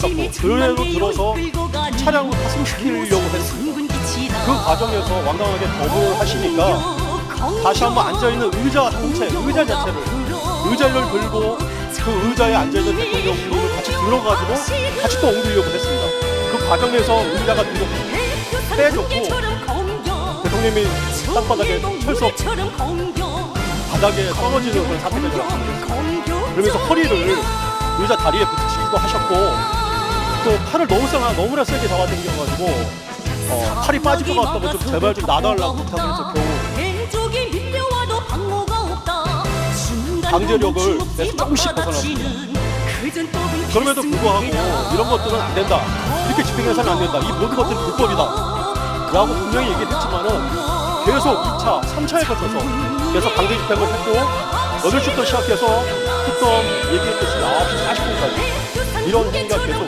갖고 그대로 들어서 차량을 파손시키려고 했습니다. 그 과정에서 완강하게 거부를 하시니까 다시 한번 앉아있는 의자 전체, 의자 자체를 의자를 들고 그 의자에 앉아있는 대통령님을 같이 들어가지고 같이 또 옮기려고 했습니다. 그 과정에서 의자가 뒤로 빼졌고 대통령이 땅바닥에 철석 바닥에 떨어지는 그런 사태가 일어났습니다. 그러면서 허리를 의자 다리에 붙이기도 하셨고 또 팔을 너무 세나 너무나 세게 잡아당겨가지고 어, 팔이 빠질 것 같다고 좀 제발 좀 놔달라고 부탁을 해서 겨우 강제력을 내서 조금씩 벗어났습니다. 그럼에도 불구하고 이런 것들은 안 된다. 이렇게 집행해서는 안 된다. 이 모든 것들이 불법이다. 라고 분명히 얘기했지만은 계속 2차, 3차에 걸쳐서 계속 강제 집행을 했고 8시부터 시작해서 특검 얘기했듯이 9시 40분까지 이런 행위가 계속